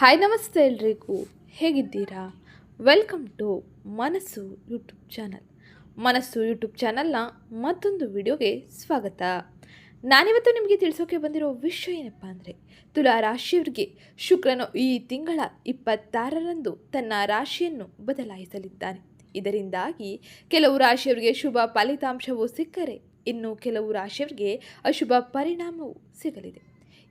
Hi, ನಮಸ್ತೆ ಎಲ್ರಿಗೂ. ಹೇಗಿದ್ದೀರಾ? Welcome to Manasu YouTube channel. Manasu YouTube ಚಾನಲ್ನ ಮತ್ತೊಂದು ವಿಡಿಯೋಗೆ ಸ್ವಾಗತ. ನಾನಿವತ್ತು ನಿಮಗೆ ತಿಳಿಸೋಕೆ ಬಂದಿರೋ ವಿಷಯ ಏನಪ್ಪ ಅಂದರೆ, ತುಲಾ ರಾಶಿಯವರಿಗೆ ಶುಕ್ರನು ಈ ತಿಂಗಳ ಇಪ್ಪತ್ತಾರರಂದು ತನ್ನ ರಾಶಿಯನ್ನು ಬದಲಾಯಿಸಲಿದ್ದಾನೆ. ಇದರಿಂದಾಗಿ ಕೆಲವು ರಾಶಿಯವರಿಗೆ ಶುಭ ಫಲಿತಾಂಶವು ಸಿಕ್ಕರೆ, ಇನ್ನು ಕೆಲವು ರಾಶಿಯವರಿಗೆ ಅಶುಭ ಪರಿಣಾಮವು ಸಿಗಲಿದೆ.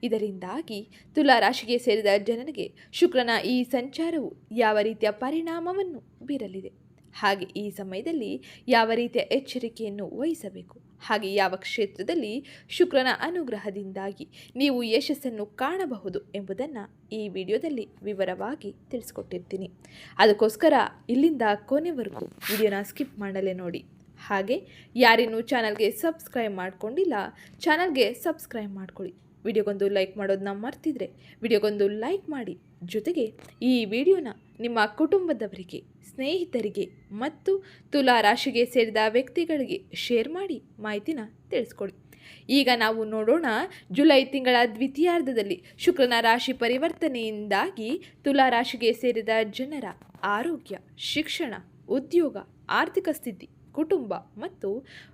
ಇದರಿಂದಾಗಿ ತುಲಾ ರಾಶಿಗೆ ಸೇರಿದ ಜನರಿಗೆ ಶುಕ್ರನ ಈ ಸಂಚಾರವು ಯಾವ ರೀತಿಯ ಪರಿಣಾಮವನ್ನು ಬೀರಲಿದೆ? ಹಾಗೆ ಈ ಸಮಯದಲ್ಲಿ ಯಾವ ರೀತಿಯ ಎಚ್ಚರಿಕೆಯನ್ನು ವಹಿಸಬೇಕು? ಹಾಗೆ ಯಾವ ಕ್ಷೇತ್ರದಲ್ಲಿ ಶುಕ್ರನ ಅನುಗ್ರಹದಿಂದಾಗಿ ನೀವು ಯಶಸ್ಸನ್ನು ಕಾಣಬಹುದು ಎಂಬುದನ್ನು ಈ ವಿಡಿಯೋದಲ್ಲಿ ವಿವರವಾಗಿ ತಿಳಿಸ್ಕೊಟ್ಟಿರ್ತೀನಿ. ಅದಕ್ಕೋಸ್ಕರ ಇಲ್ಲಿಂದ ಕೊನೆವರೆಗೂ ವಿಡಿಯೋನ ಸ್ಕಿಪ್ ಮಾಡಲೇ ನೋಡಿ. ಹಾಗೆ ಯಾರಿನ್ನೂ ಚಾನಲ್ಗೆ ಸಬ್ಸ್ಕ್ರೈಬ್ ಮಾಡಿಕೊಂಡಿಲ್ಲ, ಚಾನಲ್ಗೆ ಸಬ್ಸ್ಕ್ರೈಬ್ ಮಾಡ್ಕೊಳ್ಳಿ. ವಿಡಿಯೋಗೊಂದು ಲೈಕ್ ಮಾಡೋದನ್ನ ಮರ್ತಿದ್ರೆ ವಿಡಿಯೋಗೊಂದು ಲೈಕ್ ಮಾಡಿ. ಜೊತೆಗೆ ಈ ವಿಡಿಯೋನ ನಿಮ್ಮ ಕುಟುಂಬದವರಿಗೆ, ಸ್ನೇಹಿತರಿಗೆ ಮತ್ತು ತುಲಾ ರಾಶಿಗೆ ಸೇರಿದ ವ್ಯಕ್ತಿಗಳಿಗೆ ಶೇರ್ ಮಾಡಿ ಮಾಹಿತಿನ ತಿಳಿಸ್ಕೊಡಿ. ಈಗ ನಾವು ನೋಡೋಣ ಜುಲೈ ತಿಂಗಳ ದ್ವಿತೀಯಾರ್ಧದಲ್ಲಿ ಶುಕ್ರನ ರಾಶಿ ಪರಿವರ್ತನೆಯಿಂದಾಗಿ ತುಲಾ ರಾಶಿಗೆ ಸೇರಿದ ಜನರ ಆರೋಗ್ಯ, ಶಿಕ್ಷಣ, ಉದ್ಯೋಗ, ಆರ್ಥಿಕ ಸ್ಥಿತಿ ಕುಟುಂಬ ಮತ್ತು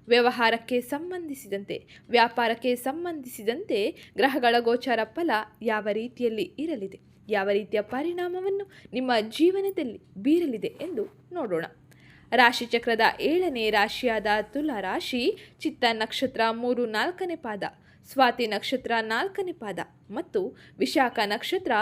ವ್ಯವಹಾರಕ್ಕೆ ಸಂಬಂಧಿಸಿದಂತೆ, ವ್ಯಾಪಾರಕ್ಕೆ ಸಂಬಂಧಿಸಿದಂತೆ ಗ್ರಹಗಳ ಗೋಚಾರ ಫಲ ಯಾವ ರೀತಿಯಲ್ಲಿ ಇರಲಿದೆ, ಯಾವ ರೀತಿಯ ಪರಿಣಾಮವನ್ನು ನಿಮ್ಮ ಜೀವನದಲ್ಲಿ ಬೀರಲಿದೆ ಎಂದು ನೋಡೋಣ. ರಾಶಿಚಕ್ರದ ಏಳನೇ ರಾಶಿಯಾದ ತುಲಾ ರಾಶಿ ಚಿತ್ತ ನಕ್ಷತ್ರ ಮೂರು ನಾಲ್ಕನೇ ಪಾದ, ಸ್ವಾತಿ ನಕ್ಷತ್ರ ನಾಲ್ಕನೇ ಪಾದ ಮತ್ತು ವಿಶಾಖ ನಕ್ಷತ್ರ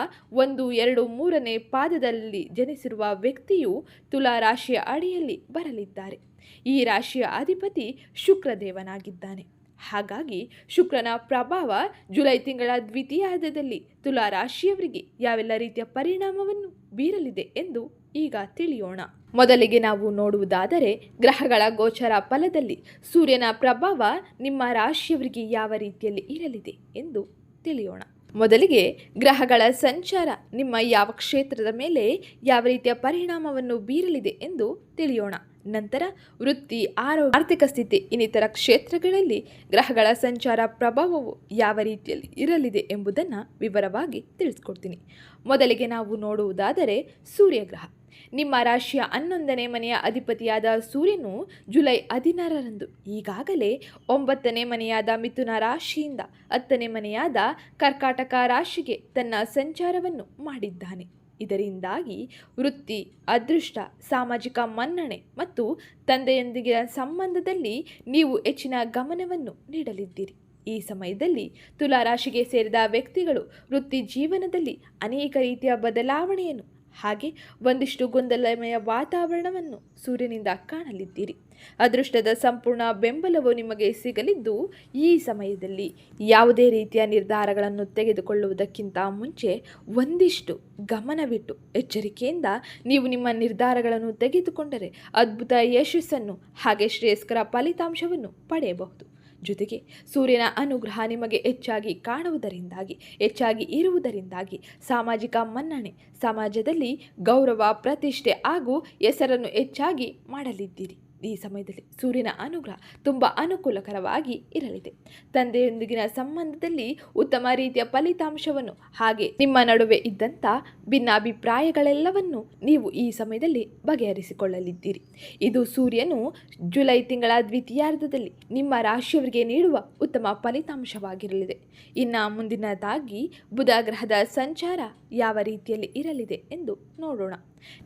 ಒಂದು, ಎರಡು, ಮೂರನೇ ಪಾದದಲ್ಲಿ ಜನಿಸಿರುವ ವ್ಯಕ್ತಿಯು ತುಲಾ ರಾಶಿಯ ಅಡಿಯಲ್ಲಿ ಬರಲಿದ್ದಾರೆ. ಈ ರಾಶಿಯ ಅಧಿಪತಿ ಶುಕ್ರದೇವನಾಗಿದ್ದಾನೆ. ಹಾಗಾಗಿ ಶುಕ್ರನ ಪ್ರಭಾವ ಜುಲೈ ತಿಂಗಳ ದ್ವಿತೀಯಾರ್ಧದಲ್ಲಿ ತುಲಾ ರಾಶಿಯವರಿಗೆ ಯಾವೆಲ್ಲ ರೀತಿಯ ಪರಿಣಾಮವನ್ನು ಬೀರಲಿದೆ ಎಂದು ಈಗ ತಿಳಿಯೋಣ. ಮೊದಲಿಗೆ ನಾವು ನೋಡುವುದಾದರೆ ಗ್ರಹಗಳ ಗೋಚರ ಫಲದಲ್ಲಿ ಸೂರ್ಯನ ಪ್ರಭಾವ ನಿಮ್ಮ ರಾಶಿಯವರಿಗೆ ಯಾವ ರೀತಿಯಲ್ಲಿ ಇರಲಿದೆ ಎಂದು ತಿಳಿಯೋಣ. ಮೊದಲಿಗೆ ಗ್ರಹಗಳ ಸಂಚಾರ ನಿಮ್ಮ ಯಾವ ಕ್ಷೇತ್ರದ ಮೇಲೆ ಯಾವ ರೀತಿಯ ಪರಿಣಾಮವನ್ನು ಬೀರಲಿದೆ ಎಂದು ತಿಳಿಯೋಣ. ನಂತರ ವೃತ್ತಿ ಆರೋಗ್ಯ ಆರ್ಥಿಕ ಸ್ಥಿತಿ, ಇನ್ನಿತರ ಕ್ಷೇತ್ರಗಳಲ್ಲಿ ಗ್ರಹಗಳ ಸಂಚಾರ ಪ್ರಭಾವವು ಯಾವ ರೀತಿಯಲ್ಲಿ ಇರಲಿದೆ ಎಂಬುದನ್ನು ವಿವರವಾಗಿ ತಿಳಿಸ್ಕೊಡ್ತೀನಿ. ಮೊದಲಿಗೆ ನಾವು ನೋಡುವುದಾದರೆ ಸೂರ್ಯಗ್ರಹ. ನಿಮ್ಮ ರಾಶಿಯ ಹನ್ನೊಂದನೇ ಮನೆಯ ಅಧಿಪತಿಯಾದ ಸೂರ್ಯನು ಜುಲೈ ಹದಿನಾರರಂದು, ಈಗಾಗಲೇ ಒಂಬತ್ತನೇ ಮನೆಯಾದ ಮಿಥುನ ರಾಶಿಯಿಂದ ಹತ್ತನೇ ಮನೆಯಾದ ಕರ್ಕಾಟಕ ರಾಶಿಗೆ ತನ್ನ ಸಂಚಾರವನ್ನು ಮಾಡಿದ್ದಾನೆ. ಇದರಿಂದಾಗಿ ವೃತ್ತಿ, ಅದೃಷ್ಟ, ಸಾಮಾಜಿಕ ಮನ್ನಣೆ ಮತ್ತು ತಂದೆಯೊಂದಿಗಿನ ಸಂಬಂಧದಲ್ಲಿ ನೀವು ಹೆಚ್ಚಿನ ಗಮನವನ್ನು ನೀಡಲಿದ್ದೀರಿ. ಈ ಸಮಯದಲ್ಲಿ ತುಲಾ ರಾಶಿಗೆ ಸೇರಿದ ವ್ಯಕ್ತಿಗಳು ವೃತ್ತಿ ಜೀವನದಲ್ಲಿ ಅನೇಕ ರೀತಿಯ ಬದಲಾವಣೆಯನ್ನು ಹಾಗೆ ಒಂದಿಷ್ಟು ಗೊಂದಲಮಯ ವಾತಾವರಣವನ್ನು ಸೂರ್ಯನಿಂದ ಕಾಣಲಿದ್ದೀರಿ. ಅದೃಷ್ಟದ ಸಂಪೂರ್ಣ ಬೆಂಬಲವು ನಿಮಗೆ ಸಿಗಲಿದ್ದು ಈ ಸಮಯದಲ್ಲಿ ಯಾವುದೇ ರೀತಿಯ ನಿರ್ಧಾರಗಳನ್ನು ತೆಗೆದುಕೊಳ್ಳುವುದಕ್ಕಿಂತ ಮುಂಚೆ ಒಂದಿಷ್ಟು ಗಮನವಿಟ್ಟು ಎಚ್ಚರಿಕೆಯಿಂದ ನೀವು ನಿಮ್ಮ ನಿರ್ಧಾರಗಳನ್ನು ತೆಗೆದುಕೊಂಡರೆ ಅದ್ಭುತ ಯಶಸ್ಸನ್ನು ಹಾಗೆ ಶ್ರೇಯಸ್ಕರ ಫಲಿತಾಂಶವನ್ನು ಪಡೆಯಬಹುದು. ಜೊತೆಗೆ ಸೂರ್ಯನ ಅನುಗ್ರಹ ನಿಮಗೆ ಹೆಚ್ಚಾಗಿ ಕಾಣುವುದರಿಂದಾಗಿ, ಹೆಚ್ಚಾಗಿ ಇರುವುದರಿಂದಾಗಿ ಸಾಮಾಜಿಕ ಮನ್ನಣೆ, ಸಮಾಜದಲ್ಲಿ ಗೌರವ, ಪ್ರತಿಷ್ಠೆ ಹಾಗೂ ಹೆಸರನ್ನು ಹೆಚ್ಚಾಗಿ ಮಾಡಲಿದ್ದೀರಿ. ಈ ಸಮಯದಲ್ಲಿ ಸೂರ್ಯನ ಅನುಗ್ರಹ ತುಂಬ ಅನುಕೂಲಕರವಾಗಿ ಇರಲಿದೆ. ತಂದೆಯೊಂದಿಗಿನ ಸಂಬಂಧದಲ್ಲಿ ಉತ್ತಮ ರೀತಿಯ ಫಲಿತಾಂಶವನ್ನು ಹಾಗೆ ನಿಮ್ಮ ನಡುವೆ ಇದ್ದಂಥ ಭಿನ್ನಾಭಿಪ್ರಾಯಗಳೆಲ್ಲವನ್ನು ನೀವು ಈ ಸಮಯದಲ್ಲಿ ಬಗೆಹರಿಸಿಕೊಳ್ಳಲಿದ್ದೀರಿ. ಇದು ಸೂರ್ಯನು ಜುಲೈ ತಿಂಗಳ ದ್ವಿತೀಯಾರ್ಧದಲ್ಲಿ ನಿಮ್ಮ ರಾಶಿಯವರಿಗೆ ನೀಡುವ ಉತ್ತಮ ಫಲಿತಾಂಶವಾಗಿರಲಿದೆ. ಇನ್ನು ಮುಂದಿನದಾಗಿ ಬುಧ ಗ್ರಹದ ಸಂಚಾರ ಯಾವ ರೀತಿಯಲ್ಲಿ ಇರಲಿದೆ ಎಂದು ನೋಡೋಣ.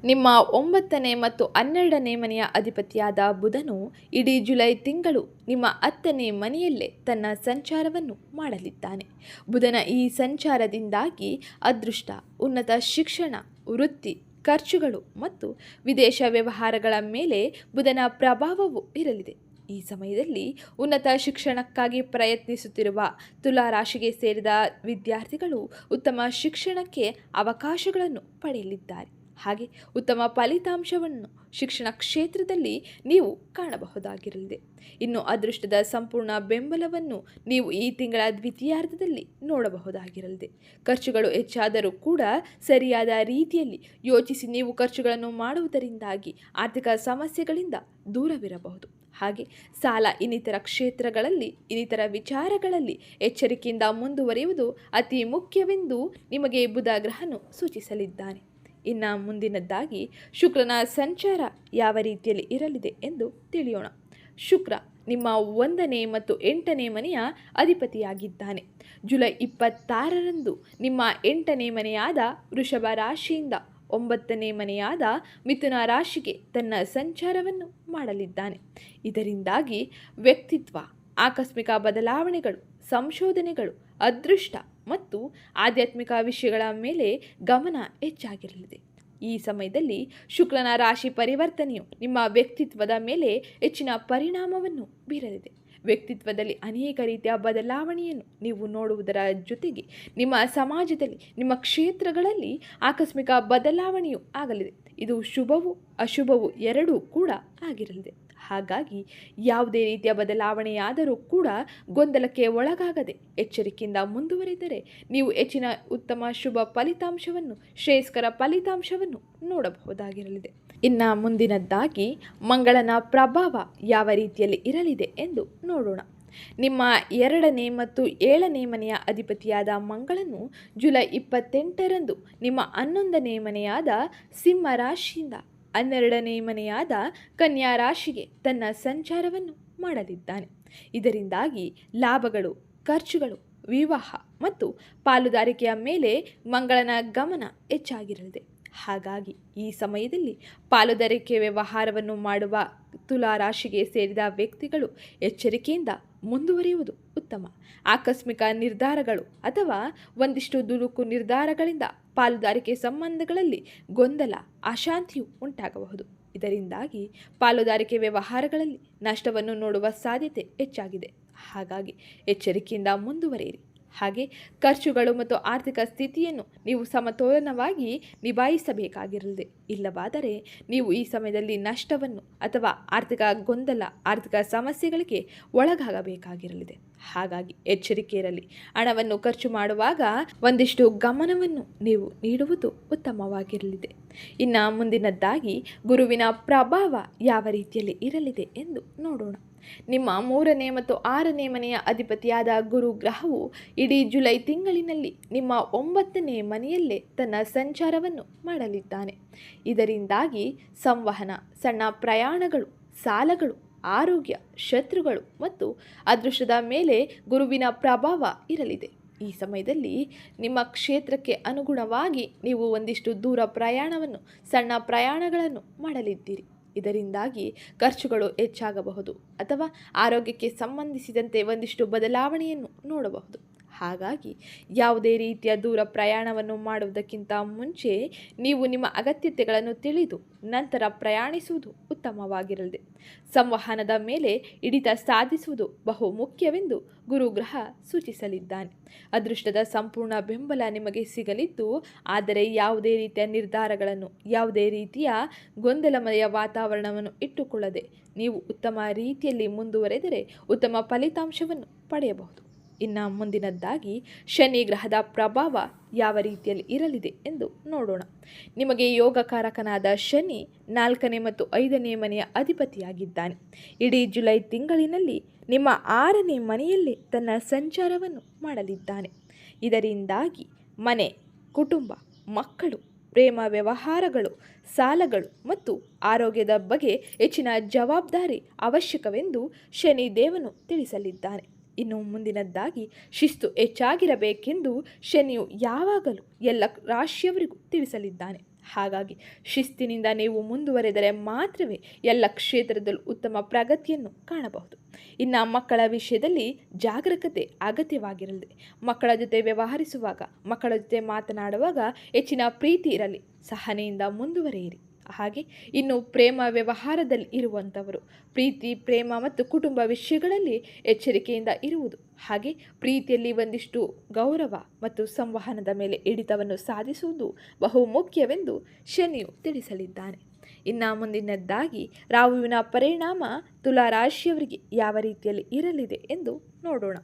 ನಿಮ್ಮ ಒಂಬತ್ತನೇ ಮತ್ತು ಹನ್ನೆರಡನೇ ಮನೆಯ ಅಧಿಪತಿಯಾದ ಬುಧನು ಇಡೀ ಜುಲೈ ತಿಂಗಳು ನಿಮ್ಮ ಹತ್ತನೇ ಮನೆಯಲ್ಲೇ ತನ್ನ ಸಂಚಾರವನ್ನು ಮಾಡಲಿದ್ದಾನೆ. ಬುಧನ ಈ ಸಂಚಾರದಿಂದಾಗಿ ಅದೃಷ್ಟ, ಉನ್ನತ ಶಿಕ್ಷಣ, ವೃತ್ತಿ, ಖರ್ಚುಗಳು ಮತ್ತು ವಿದೇಶ ವ್ಯವಹಾರಗಳ ಮೇಲೆ ಬುಧನ ಪ್ರಭಾವವು ಇರಲಿದೆ. ಈ ಸಮಯದಲ್ಲಿ ಉನ್ನತ ಶಿಕ್ಷಣಕ್ಕಾಗಿ ಪ್ರಯತ್ನಿಸುತ್ತಿರುವ ತುಲಾ ರಾಶಿಗೆ ಸೇರಿದ ವಿದ್ಯಾರ್ಥಿಗಳು ಉತ್ತಮ ಶಿಕ್ಷಣಕ್ಕೆ ಅವಕಾಶಗಳನ್ನು ಪಡೆಯಲಿದ್ದಾರೆ. ಹಾಗೆ ಉತ್ತಮ ಫಲಿತಾಂಶವನ್ನು ಶಿಕ್ಷಣ ಕ್ಷೇತ್ರದಲ್ಲಿ ನೀವು ಕಾಣಬಹುದಾಗಿರಲಿದೆ. ಇನ್ನು ಅದೃಷ್ಟದ ಸಂಪೂರ್ಣ ಬೆಂಬಲವನ್ನು ನೀವು ಈ ತಿಂಗಳ ದ್ವಿತೀಯಾರ್ಧದಲ್ಲಿ ನೋಡಬಹುದಾಗಿರಲಿದೆ. ಖರ್ಚುಗಳು ಹೆಚ್ಚಾದರೂ ಕೂಡ ಸರಿಯಾದ ರೀತಿಯಲ್ಲಿ ಯೋಚಿಸಿ ನೀವು ಖರ್ಚುಗಳನ್ನು ಮಾಡುವುದರಿಂದಾಗಿ ಆರ್ಥಿಕ ಸಮಸ್ಯೆಗಳಿಂದ ದೂರವಿರಬಹುದು. ಹಾಗೆ ಸಾಲ ಇನ್ನಿತರ ಕ್ಷೇತ್ರಗಳಲ್ಲಿ, ಇನ್ನಿತರ ವಿಚಾರಗಳಲ್ಲಿ ಎಚ್ಚರಿಕೆಯಿಂದ ಮುಂದುವರಿಯುವುದು ಅತಿ ಮುಖ್ಯವೆಂದು ನಿಮಗೆ ಬುಧ ಗ್ರಹನು ಸೂಚಿಸಲಿದ್ದಾನೆ. ಇನ್ನು ಮುಂದಿನದ್ದಾಗಿ, ಶುಕ್ರನ ಸಂಚಾರ ಯಾವ ರೀತಿಯಲ್ಲಿ ಇರಲಿದೆ ಎಂದು ತಿಳಿಯೋಣ. ಶುಕ್ರ ನಿಮ್ಮ ಒಂದನೇ ಮತ್ತು ಎಂಟನೇ ಮನೆಯ ಅಧಿಪತಿಯಾಗಿದ್ದಾನೆ. ಜುಲೈ ಇಪ್ಪತ್ತಾರರಂದು ನಿಮ್ಮ ಎಂಟನೇ ಮನೆಯಾದ ವೃಷಭ ರಾಶಿಯಿಂದ ಒಂಬತ್ತನೇ ಮನೆಯಾದ ಮಿಥುನ ರಾಶಿಗೆ ತನ್ನ ಸಂಚಾರವನ್ನು ಮಾಡಲಿದ್ದಾನೆ. ಇದರಿಂದಾಗಿ ವ್ಯಕ್ತಿತ್ವ, ಆಕಸ್ಮಿಕ ಬದಲಾವಣೆಗಳು, ಸಂಶೋಧನೆಗಳು, ಅದೃಷ್ಟ ಮತ್ತು ಆಧ್ಯಾತ್ಮಿಕ ವಿಷಯಗಳ ಮೇಲೆ ಗಮನ ಹೆಚ್ಚಾಗಿರಲಿದೆ. ಈ ಸಮಯದಲ್ಲಿ ಶುಕ್ರನ ರಾಶಿ ಪರಿವರ್ತನೆಯು ನಿಮ್ಮ ವ್ಯಕ್ತಿತ್ವದ ಮೇಲೆ ಹೆಚ್ಚಿನ ಪರಿಣಾಮವನ್ನು ಬೀರಲಿದೆ. ವ್ಯಕ್ತಿತ್ವದಲ್ಲಿ ಅನೇಕ ರೀತಿಯ ಬದಲಾವಣೆಯನ್ನು ನೀವು ನೋಡುವುದರ ಜೊತೆಗೆ ನಿಮ್ಮ ಸಮಾಜದಲ್ಲಿ, ನಿಮ್ಮ ಕ್ಷೇತ್ರಗಳಲ್ಲಿ ಆಕಸ್ಮಿಕ ಬದಲಾವಣೆಯು ಆಗಲಿದೆ. ಇದು ಶುಭವು ಅಶುಭವು ಎರಡೂ ಕೂಡ ಆಗಿರಲಿದೆ. ಹಾಗಾಗಿ ಯಾವುದೇ ರೀತಿಯ ಬದಲಾವಣೆಯಾದರೂ ಕೂಡ ಗೊಂದಲಕ್ಕೆ ಒಳಗಾಗದೆ ಎಚ್ಚರಿಕೆಯಿಂದ ಮುಂದುವರಿದರೆ ನೀವು ಹೆಚ್ಚಿನ ಉತ್ತಮ ಶುಭ ಫಲಿತಾಂಶವನ್ನು, ಶ್ರೇಯಸ್ಕರ ಫಲಿತಾಂಶವನ್ನು ನೋಡಬಹುದಾಗಿರಲಿದೆ. ಇನ್ನು ಮುಂದಿನದ್ದಾಗಿ ಮಂಗಳನ ಪ್ರಭಾವ ಯಾವ ರೀತಿಯಲ್ಲಿ ಇರಲಿದೆ ಎಂದು ನೋಡೋಣ. ನಿಮ್ಮ ಎರಡನೇ ಮತ್ತು ಏಳನೇ ಮನೆಯ ಅಧಿಪತಿಯಾದ ಮಂಗಳನು ಜುಲೈ ಇಪ್ಪತ್ತೆಂಟರಂದು ನಿಮ್ಮ ಹನ್ನೊಂದನೇ ಮನೆಯಾದ ಸಿಂಹ ರಾಶಿಯಿಂದ ಹನ್ನೆರಡನೇ ಮನೆಯಾದ ಕನ್ಯಾ ರಾಶಿಗೆ ತನ್ನ ಸಂಚಾರವನ್ನು ಮಾಡಲಿದ್ದಾನೆ. ಇದರಿಂದಾಗಿ ಲಾಭಗಳು, ಖರ್ಚುಗಳು, ವಿವಾಹ ಮತ್ತು ಪಾಲುದಾರಿಕೆಯ ಮೇಲೆ ಮಂಗಳನ ಗಮನ ಹೆಚ್ಚಾಗಿರಲಿದೆ. ಹಾಗಾಗಿ ಈ ಸಮಯದಲ್ಲಿ ಪಾಲುದಾರಿಕೆ ವ್ಯವಹಾರವನ್ನು ಮಾಡುವ ತುಲಾ ರಾಶಿಗೆ ಸೇರಿದ ವ್ಯಕ್ತಿಗಳು ಎಚ್ಚರಿಕೆಯಿಂದ ಮುಂದುವರಿಯುವುದು ಉತ್ತಮ. ಆಕಸ್ಮಿಕ ನಿರ್ಧಾರಗಳು ಅಥವಾ ಒಂದಿಷ್ಟು ದುಡುಕು ನಿರ್ಧಾರಗಳಿಂದ ಪಾಲುದಾರಿಕೆ ಸಂಬಂಧಗಳಲ್ಲಿ ಗೊಂದಲ, ಅಶಾಂತಿಯು ಉಂಟಾಗಬಹುದು. ಇದರಿಂದಾಗಿ ಪಾಲುದಾರಿಕೆ ವ್ಯವಹಾರಗಳಲ್ಲಿ ನಷ್ಟವನ್ನು ನೋಡುವ ಸಾಧ್ಯತೆ ಹೆಚ್ಚಾಗಿದೆ. ಹಾಗಾಗಿ ಎಚ್ಚರಿಕೆಯಿಂದ ಮುಂದುವರಿಯಿರಿ. ಹಾಗೆ ಖರ್ಚುಗಳು ಮತ್ತು ಆರ್ಥಿಕ ಸ್ಥಿತಿಯನ್ನು ನೀವು ಸಮತೋಲನವಾಗಿ ನಿಭಾಯಿಸಬೇಕಾಗಿರಲಿದೆ ಇಲ್ಲವಾದರೆ ನೀವು ಈ ಸಮಯದಲ್ಲಿ ನಷ್ಟವನ್ನು ಅಥವಾ ಆರ್ಥಿಕ ಗೊಂದಲ, ಆರ್ಥಿಕ ಸಮಸ್ಯೆಗಳಿಗೆ ಒಳಗಾಗಬೇಕಾಗಿರಲಿದೆ. ಹಾಗಾಗಿ ಎಚ್ಚರಿಕೆ ಇರಲಿ ಹಣವನ್ನು ಖರ್ಚು ಮಾಡುವಾಗ ಒಂದಿಷ್ಟು ಗಮನವನ್ನು ನೀವು ನೀಡುವುದು ಉತ್ತಮವಾಗಿರಲಿದೆ. ಇನ್ನು ಮುಂದಿನದ್ದಾಗಿ ಗುರುವಿನ ಪ್ರಭಾವ ಯಾವ ರೀತಿಯಲ್ಲಿ ಇರಲಿದೆ ಎಂದು ನೋಡೋಣ. ನಿಮ್ಮ ಮೂರನೇ ಮತ್ತು ಆರನೇ ಮನೆಯ ಅಧಿಪತಿಯಾದ ಗುರು ಗ್ರಹವು ಇಡೀ ಜುಲೈ ತಿಂಗಳಿನಲ್ಲಿ ನಿಮ್ಮ ಒಂಬತ್ತನೇ ಮನೆಯಲ್ಲೇ ತನ್ನ ಸಂಚಾರವನ್ನು ಮಾಡಲಿದ್ದಾನೆ. ಇದರಿಂದಾಗಿ ಸಂವಹನ, ಸಣ್ಣ ಪ್ರಯಾಣಗಳು, ಸಾಲಗಳು, ಆರೋಗ್ಯ, ಶತ್ರುಗಳು ಮತ್ತು ಅದೃಷ್ಟದ ಮೇಲೆ ಗುರುವಿನ ಪ್ರಭಾವ ಇರಲಿದೆ. ಈ ಸಮಯದಲ್ಲಿ ನಿಮ್ಮ ಕ್ಷೇತ್ರಕ್ಕೆ ಅನುಗುಣವಾಗಿ ನೀವು ಒಂದಿಷ್ಟು ದೂರ ಪ್ರಯಾಣವನ್ನು, ಸಣ್ಣ ಪ್ರಯಾಣಗಳನ್ನು ಮಾಡಲಿದ್ದೀರಿ. ಇದರಿಂದಾಗಿ ಖರ್ಚುಗಳು ಹೆಚ್ಚಾಗಬಹುದು ಅಥವಾ ಆರೋಗ್ಯಕ್ಕೆ ಸಂಬಂಧಿಸಿದಂತೆ ಒಂದಿಷ್ಟು ಬದಲಾವಣೆಯನ್ನು ನೋಡಬಹುದು. ಹಾಗಾಗಿ ಯಾವುದೇ ರೀತಿಯ ದೂರ ಪ್ರಯಾಣವನ್ನು ಮಾಡುವುದಕ್ಕಿಂತ ಮುಂಚೆ ನೀವು ನಿಮ್ಮ ಅಗತ್ಯತೆಗಳನ್ನು ತಿಳಿದು ನಂತರ ಪ್ರಯಾಣಿಸುವುದು ಉತ್ತಮವಾಗಿರಲಿದೆ. ಸಂವಹನದ ಮೇಲೆ ಹಿಡಿತ ಸಾಧಿಸುವುದು ಬಹು ಮುಖ್ಯವೆಂದು ಗುರುಗ್ರಹ ಸೂಚಿಸಲಿದ್ದಾನೆ. ಅದೃಷ್ಟದ ಸಂಪೂರ್ಣ ಬೆಂಬಲ ನಿಮಗೆ ಸಿಗಲಿದ್ದು, ಆದರೆ ಯಾವುದೇ ರೀತಿಯ ನಿರ್ಧಾರಗಳನ್ನು, ಯಾವುದೇ ರೀತಿಯ ಗೊಂದಲಮಯ ವಾತಾವರಣವನ್ನು ಇಟ್ಟುಕೊಳ್ಳದೆ ನೀವು ಉತ್ತಮ ರೀತಿಯಲ್ಲಿ ಮುಂದುವರೆದರೆ ಉತ್ತಮ ಫಲಿತಾಂಶವನ್ನು ಪಡೆಯಬಹುದು. ಇನ್ನು ಮುಂದಿನದ್ದಾಗಿ ಶನಿ ಗ್ರಹದ ಪ್ರಭಾವ ಯಾವ ರೀತಿಯಲ್ಲಿ ಇರಲಿದೆ ಎಂದು ನೋಡೋಣ. ನಿಮಗೆ ಯೋಗಕಾರಕನಾದ ಶನಿ ನಾಲ್ಕನೇ ಮತ್ತು ಐದನೇ ಮನೆಯ ಅಧಿಪತಿಯಾಗಿದ್ದಾನೆ. ಇಡೀ ಜುಲೈ ತಿಂಗಳಿನಲ್ಲಿ ನಿಮ್ಮ ಆರನೇ ಮನೆಯಲ್ಲೇ ತನ್ನ ಸಂಚಾರವನ್ನು ಮಾಡಲಿದ್ದಾನೆ. ಇದರಿಂದಾಗಿ ಮನೆ, ಕುಟುಂಬ, ಮಕ್ಕಳು, ಪ್ರೇಮ ವ್ಯವಹಾರಗಳು, ಸಾಲಗಳು ಮತ್ತು ಆರೋಗ್ಯದ ಬಗ್ಗೆ ಹೆಚ್ಚಿನ ಜವಾಬ್ದಾರಿ ಅವಶ್ಯಕವೆಂದು ಶನಿ ದೇವನು ತಿಳಿಸಲಿದ್ದಾನೆ. ಇನ್ನು ಮುಂದಿನದ್ದಾಗಿ, ಶಿಸ್ತು ಹೆಚ್ಚಾಗಿರಬೇಕೆಂದು ಶನಿಯು ಯಾವಾಗಲೂ ಎಲ್ಲ ರಾಶಿಯವರಿಗೂ ತಿಳಿಸಲಿದ್ದಾನೆ. ಹಾಗಾಗಿ, ಶಿಸ್ತಿನಿಂದ ನೀವು ಮುಂದುವರೆದರೆ ಮಾತ್ರವೇ ಎಲ್ಲ ಕ್ಷೇತ್ರದಲ್ಲೂ ಉತ್ತಮ ಪ್ರಗತಿಯನ್ನು ಕಾಣಬಹುದು. ಇನ್ನು ಮಕ್ಕಳ ವಿಷಯದಲ್ಲಿ ಜಾಗರೂಕತೆ ಅಗತ್ಯವಾಗಿರಲಿದೆ. ಮಕ್ಕಳ ಜೊತೆ ವ್ಯವಹರಿಸುವಾಗ, ಮಕ್ಕಳ ಜೊತೆ ಮಾತನಾಡುವಾಗ ಹೆಚ್ಚಿನ ಪ್ರೀತಿ ಇರಲಿ. ಸಹನೆಯಿಂದ ಮುಂದುವರಿಯಿರಿ. ಹಾಗೆ ಇನ್ನು ಪ್ರೇಮ ವ್ಯವಹಾರದಲ್ಲಿ ಇರುವಂಥವರು, ಪ್ರೀತಿ, ಪ್ರೇಮ ಮತ್ತು ಕುಟುಂಬ ವಿಷಯಗಳಲ್ಲಿ ಎಚ್ಚರಿಕೆಯಿಂದ ಇರುವುದು. ಹಾಗೆ ಪ್ರೀತಿಯಲ್ಲಿ ಒಂದಿಷ್ಟು ಗೌರವ ಮತ್ತು ಸಂವಹನದ ಮೇಲೆ ಹಿಡಿತವನ್ನು ಸಾಧಿಸುವುದು ಬಹು ಮುಖ್ಯವೆಂದು ಶನಿಯು ತಿಳಿಸಲಿದ್ದಾನೆ. ಇನ್ನು ಮುಂದಿನದ್ದಾಗಿ, ರಾಹುವಿನ ಪರಿಣಾಮ ತುಲಾ ರಾಶಿಯವರಿಗೆ ಯಾವ ರೀತಿಯಲ್ಲಿ ಇರಲಿದೆ ಎಂದು ನೋಡೋಣ.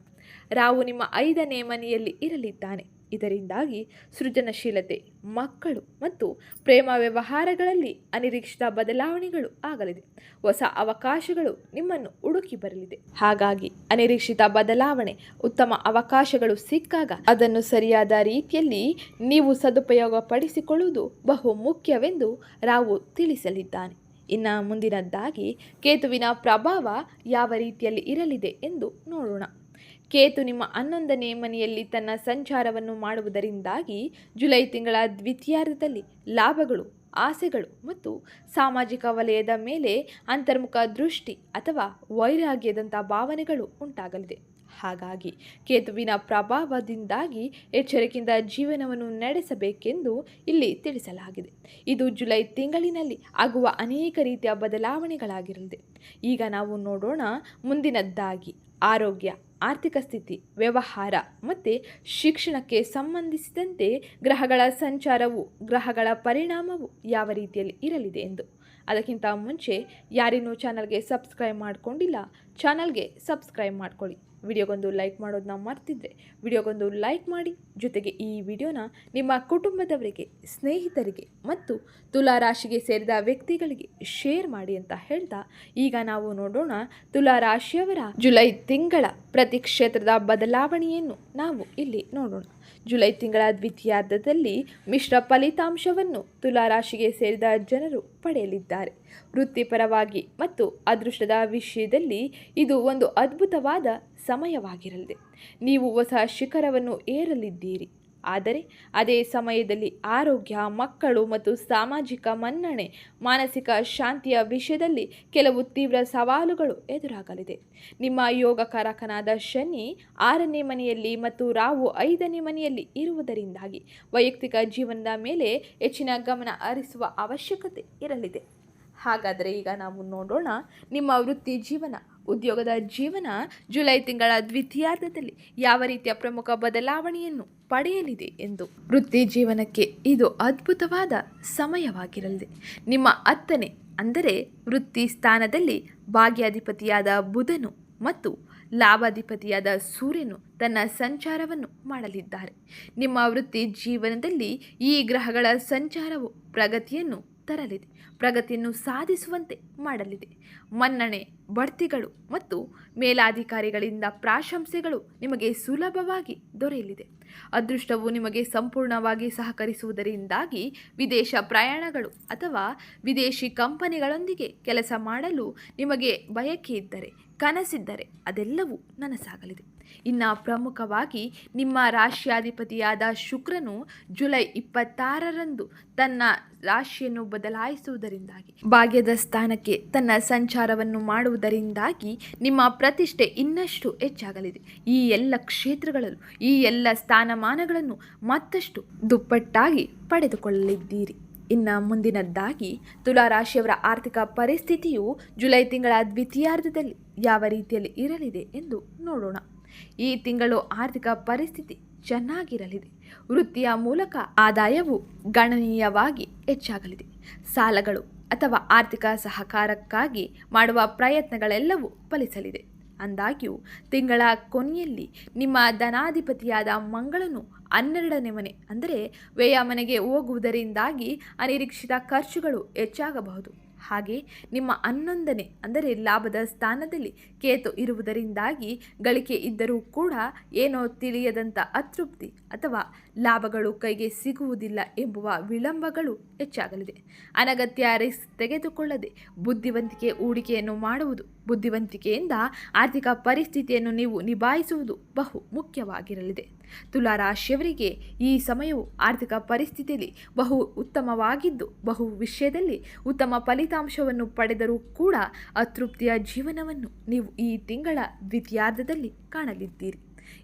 ರಾಹು ನಿಮ್ಮ ಐದನೇ ಮನೆಯಲ್ಲಿ ಇರಲಿದ್ದಾನೆ. ಇದರಿಂದಾಗಿ ಸೃಜನಶೀಲತೆ, ಮಕ್ಕಳು ಮತ್ತು ಪ್ರೇಮ ವ್ಯವಹಾರಗಳಲ್ಲಿ ಅನಿರೀಕ್ಷಿತ ಬದಲಾವಣೆಗಳು ಆಗಲಿದೆ. ಹೊಸ ಅವಕಾಶಗಳು ನಿಮ್ಮನ್ನು ಹುಡುಕಿ ಬರಲಿದೆ. ಹಾಗಾಗಿ ಅನಿರೀಕ್ಷಿತ ಬದಲಾವಣೆ ಉತ್ತಮ ಅವಕಾಶಗಳು ಸಿಕ್ಕಾಗ ಅದನ್ನು ಸರಿಯಾದ ರೀತಿಯಲ್ಲಿ ನೀವು ಸದುಪಯೋಗ ಪಡಿಸಿಕೊಳ್ಳುವುದು ಬಹು ಮುಖ್ಯವೆಂದು ರಾವು ತಿಳಿಸಲಿದ್ದಾನೆ. ಇನ್ನು ಮುಂದಿನದ್ದಾಗಿ ಕೇತುವಿನ ಪ್ರಭಾವ ಯಾವ ರೀತಿಯಲ್ಲಿ ಇರಲಿದೆ ಎಂದು ನೋಡೋಣ. ಕೇತು ನಿಮ್ಮ ಹನ್ನೊಂದನೇ ಮನೆಯಲ್ಲಿ ತನ್ನ ಸಂಚಾರವನ್ನು ಮಾಡುವುದರಿಂದಾಗಿ ಜುಲೈ ತಿಂಗಳ ದ್ವಿತೀಯಾರ್ಧದಲ್ಲಿ ಲಾಭಗಳು, ಆಸೆಗಳು ಮತ್ತು ಸಾಮಾಜಿಕ ವಲಯದ ಮೇಲೆ ಅಂತರ್ಮುಖ ದೃಷ್ಟಿ ಅಥವಾ ವೈರಾಗ್ಯದಂಥ ಭಾವನೆಗಳು ಉಂಟಾಗಲಿದೆ. ಹಾಗಾಗಿ ಕೇತುವಿನ ಪ್ರಭಾವದಿಂದಾಗಿ ಎಚ್ಚರಿಕೆಯಿಂದ ಜೀವನವನ್ನು ನಡೆಸಬೇಕೆಂದು ಇಲ್ಲಿ ತಿಳಿಸಲಾಗಿದೆ. ಇದು ಜುಲೈ ತಿಂಗಳಿನಲ್ಲಿ ಆಗುವ ಅನೇಕ ರೀತಿಯ ಬದಲಾವಣೆಗಳಾಗಿರಲಿದೆ. ಈಗ ನಾವು ನೋಡೋಣ ಮುಂದಿನದ್ದಾಗಿ, ಆರೋಗ್ಯ. ಆರ್ಥಿಕ ಸ್ಥಿತಿ, ವ್ಯವಹಾರ ಮತ್ತು ಶಿಕ್ಷಣಕ್ಕೆ ಸಂಬಂಧಿಸಿದಂತೆ ಗ್ರಹಗಳ ಸಂಚಾರವು, ಗ್ರಹಗಳ ಪರಿಣಾಮವು ಯಾವ ರೀತಿಯಲ್ಲಿ ಇರಲಿದೆ ಎಂದು. ಅದಕ್ಕಿಂತ ಮುಂಚೆ ಯಾರಿನ್ನೂ ಚಾನಲ್ಗೆ ಸಬ್ಸ್ಕ್ರೈಬ್ ಮಾಡಿಕೊಂಡಿಲ್ಲ, ಚಾನಲ್ಗೆ ಸಬ್ಸ್ಕ್ರೈಬ್ ಮಾಡ್ಕೊಳ್ಳಿ. ವಿಡಿಯೋಗೊಂದು ಲೈಕ್ ಮಾಡೋದನ್ನ ಮರ್ತಿದ್ರೆ ವಿಡಿಯೋಗೊಂದು ಲೈಕ್ ಮಾಡಿ. ಜೊತೆಗೆ ಈ ವಿಡಿಯೋನ ನಿಮ್ಮ ಕುಟುಂಬದವರಿಗೆ, ಸ್ನೇಹಿತರಿಗೆ ಮತ್ತು ತುಲಾ ರಾಶಿಗೆ ಸೇರಿದ ವ್ಯಕ್ತಿಗಳಿಗೆ ಶೇರ್ ಮಾಡಿ ಅಂತ ಹೇಳ್ತಾ ಈಗ ನಾವು ನೋಡೋಣ ತುಲಾ ರಾಶಿಯವರ ಜುಲೈ ತಿಂಗಳ ಪ್ರತಿ ಕ್ಷೇತ್ರದ ಬದಲಾವಣೆಯನ್ನು ನಾವು ಇಲ್ಲಿ ನೋಡೋಣ. ಜುಲೈ ತಿಂಗಳ ದ್ವಿತೀಯಾರ್ಧದಲ್ಲಿ ಮಿಶ್ರ ಫಲಿತಾಂಶವನ್ನು ತುಲಾ ರಾಶಿಗೆ ಸೇರಿದ ಜನರು ಪಡೆಯಲಿದ್ದಾರೆ. ವೃತ್ತಿಪರವಾಗಿ ಮತ್ತು ಅದೃಷ್ಟದ ವಿಷಯದಲ್ಲಿ ಇದು ಒಂದು ಅದ್ಭುತವಾದ ಸಮಯವಾಗಿರಲಿದೆ. ನೀವು ಹೊಸ ಶಿಖರವನ್ನು ಏರಲಿದ್ದೀರಿ. ಆದರೆ ಅದೇ ಸಮಯದಲ್ಲಿ ಆರೋಗ್ಯ, ಮಕ್ಕಳು ಮತ್ತು ಸಾಮಾಜಿಕ ಮನ್ನಣೆ, ಮಾನಸಿಕ ಶಾಂತಿಯ ವಿಷಯದಲ್ಲಿ ಕೆಲವು ತೀವ್ರ ಸವಾಲುಗಳು ಎದುರಾಗಲಿದೆ. ನಿಮ್ಮ ಯೋಗಕಾರಕನಾದ ಶನಿ ಆರನೇ ಮನೆಯಲ್ಲಿ ಮತ್ತು ರಾವು ಐದನೇ ಮನೆಯಲ್ಲಿ ಇರುವುದರಿಂದಾಗಿ ವೈಯಕ್ತಿಕ ಜೀವನದ ಮೇಲೆ ಹೆಚ್ಚಿನ ಗಮನ ಹರಿಸುವ ಅವಶ್ಯಕತೆ ಇರಲಿದೆ. ಹಾಗಾದರೆ ಈಗ ನಾವು ನೋಡೋಣ ನಿಮ್ಮ ವೃತ್ತಿ ಜೀವನ ಉದ್ಯೋಗದ ಜೀವನ ಜುಲೈ ತಿಂಗಳ ದ್ವಿತೀಯಾರ್ಧದಲ್ಲಿ ಯಾವ ರೀತಿಯ ಪ್ರಮುಖ ಬದಲಾವಣೆಯನ್ನು ಪಡೆಯಲಿದೆ ಎಂದು ವೃತ್ತಿ ಜೀವನಕ್ಕೆ ಇದು ಅದ್ಭುತವಾದ ಸಮಯವಾಗಿರಲಿದೆ. ನಿಮ್ಮ ಹತ್ತನೇ ಅಂದರೆ ವೃತ್ತಿ ಸ್ಥಾನದಲ್ಲಿ ಭಾಗ್ಯಾಧಿಪತಿಯಾದ ಬುಧನು ಮತ್ತು ಲಾಭಾಧಿಪತಿಯಾದ ಸೂರ್ಯನು ತನ್ನ ಸಂಚಾರವನ್ನು ಮಾಡಲಿದ್ದಾರೆ. ನಿಮ್ಮ ವೃತ್ತಿ ಜೀವನದಲ್ಲಿ ಈ ಗ್ರಹಗಳ ಸಂಚಾರವು ಪ್ರಗತಿಯನ್ನು ತರಲಿದೆ. ಪ್ರಗತಿಯನ್ನು ಸಾಧಿಸುವಂತೆ ಮಾಡಲಿದೆ. ಮನ್ನಣೆ, ಬಡ್ತಿಗಳು ಮತ್ತು ಮೇಲಾಧಿಕಾರಿಗಳಿಂದ ಪ್ರಾಶಂಸೆಗಳು ನಿಮಗೆ ಸುಲಭವಾಗಿ ದೊರೆಯಲಿದೆ. ಅದೃಷ್ಟವು ನಿಮಗೆ ಸಂಪೂರ್ಣವಾಗಿ ಸಹಕರಿಸುವುದರಿಂದಾಗಿ ವಿದೇಶ ಪ್ರಯಾಣಗಳು ಅಥವಾ ವಿದೇಶಿ ಕಂಪನಿಗಳೊಂದಿಗೆ ಕೆಲಸ ಮಾಡಲು ನಿಮಗೆ ಬಯಕೆ ಇದ್ದರೆ, ಕನಸಿದ್ದರೆ ಅದೆಲ್ಲವೂ ನನಸಾಗಲಿದೆ. ಇನ್ನು ಪ್ರಮುಖವಾಗಿ ನಿಮ್ಮ ರಾಶಿಯಾಧಿಪತಿಯಾದ ಶುಕ್ರನು ಜುಲೈ ಇಪ್ಪತ್ತಾರರಂದು ತನ್ನ ರಾಶಿಯನ್ನು ಬದಲಾಯಿಸುವುದರಿಂದಾಗಿ, ಭಾಗ್ಯದ ಸ್ಥಾನಕ್ಕೆ ತನ್ನ ಸಂಚಾರವನ್ನು ಮಾಡುವುದರಿಂದಾಗಿ ನಿಮ್ಮ ಪ್ರತಿಷ್ಠೆ ಇನ್ನಷ್ಟು ಹೆಚ್ಚಾಗಲಿದೆ. ಈ ಎಲ್ಲ ಕ್ಷೇತ್ರಗಳಲ್ಲೂ, ಈ ಎಲ್ಲ ಸ್ಥಾನಮಾನಗಳನ್ನು ಮತ್ತಷ್ಟು ದುಪ್ಪಟ್ಟಾಗಿ ಪಡೆದುಕೊಳ್ಳಲಿದ್ದೀರಿ. ಇನ್ನು ಮುಂದಿನದ್ದಾಗಿ, ತುಲಾರಾಶಿಯವರ ಆರ್ಥಿಕ ಪರಿಸ್ಥಿತಿಯು ಜುಲೈ ತಿಂಗಳ ದ್ವಿತೀಯಾರ್ಧದಲ್ಲಿ ಯಾವ ರೀತಿಯಲ್ಲಿ ಇರಲಿದೆ ಎಂದು ನೋಡೋಣ. ಈ ತಿಂಗಳು ಆರ್ಥಿಕ ಪರಿಸ್ಥಿತಿ ಚೆನ್ನಾಗಿರಲಿದೆ. ವೃತ್ತಿಯ ಮೂಲಕ ಆದಾಯವು ಗಣನೀಯವಾಗಿ ಹೆಚ್ಚಾಗಲಿದೆ. ಸಾಲಗಳು ಅಥವಾ ಆರ್ಥಿಕ ಸಹಕಾರಕ್ಕಾಗಿ ಮಾಡುವ ಪ್ರಯತ್ನಗಳೆಲ್ಲವೂ ಫಲಿಸಲಿದೆ. ಅಂದಾಗ್ಯೂ, ತಿಂಗಳ ಕೊನೆಯಲ್ಲಿ ನಿಮ್ಮ ಧನಾಧಿಪತಿಯಾದ ಮಂಗಳನು ಹನ್ನೆರಡನೇ ಮನೆ, ಅಂದರೆ ವ್ಯಯ ಮನೆಗೆ ಹೋಗುವುದರಿಂದಾಗಿ ಅನಿರೀಕ್ಷಿತ ಖರ್ಚುಗಳು ಹೆಚ್ಚಾಗಬಹುದು. ಹಾಗೆ ನಿಮ್ಮ ಹನ್ನೊಂದನೇ, ಅಂದರೆ ಲಾಭದ ಸ್ಥಾನದಲ್ಲಿ ಕೇತು ಇರುವುದರಿಂದಾಗಿ ಗಳಿಕೆ ಇದ್ದರೂ ಕೂಡ ಏನೋ ತಿಳಿಯದಂಥ ಅತೃಪ್ತಿ ಅಥವಾ ಲಾಭಗಳು ಕೈಗೆ ಸಿಗುವುದಿಲ್ಲ ಎಂಬುವ ವಿಳಂಬಗಳು ಹೆಚ್ಚಾಗಲಿದೆ. ಅನಗತ್ಯ ರಿಸ್ಕ್ ತೆಗೆದುಕೊಳ್ಳದೆ ಬುದ್ಧಿವಂತಿಕೆ ಹೂಡಿಕೆಯನ್ನು ಮಾಡುವುದು ಬುದ್ಧಿವಂತಿಕೆಯಿಂದ ಆರ್ಥಿಕ ಪರಿಸ್ಥಿತಿಯನ್ನು ನೀವು ನಿಭಾಯಿಸುವುದು ಬಹು ಮುಖ್ಯವಾಗಿರಲಿದೆ. ತುಲಾರಾಶಿಯವರಿಗೆ ಈ ಸಮಯವು ಆರ್ಥಿಕ ಪರಿಸ್ಥಿತಿಯಲ್ಲಿ ಬಹು ಉತ್ತಮವಾಗಿದ್ದು, ಬಹು ವಿಷಯದಲ್ಲಿ ಉತ್ತಮ ಫಲಿತಾಂಶವನ್ನು ಪಡೆದರೂ ಕೂಡ ಅತೃಪ್ತಿಯ ಜೀವನವನ್ನು ನೀವು ಈ ತಿಂಗಳ ದ್ವಿತೀಯಾರ್ಧದಲ್ಲಿ ಕಾಣಲಿದ್ದೀರಿ.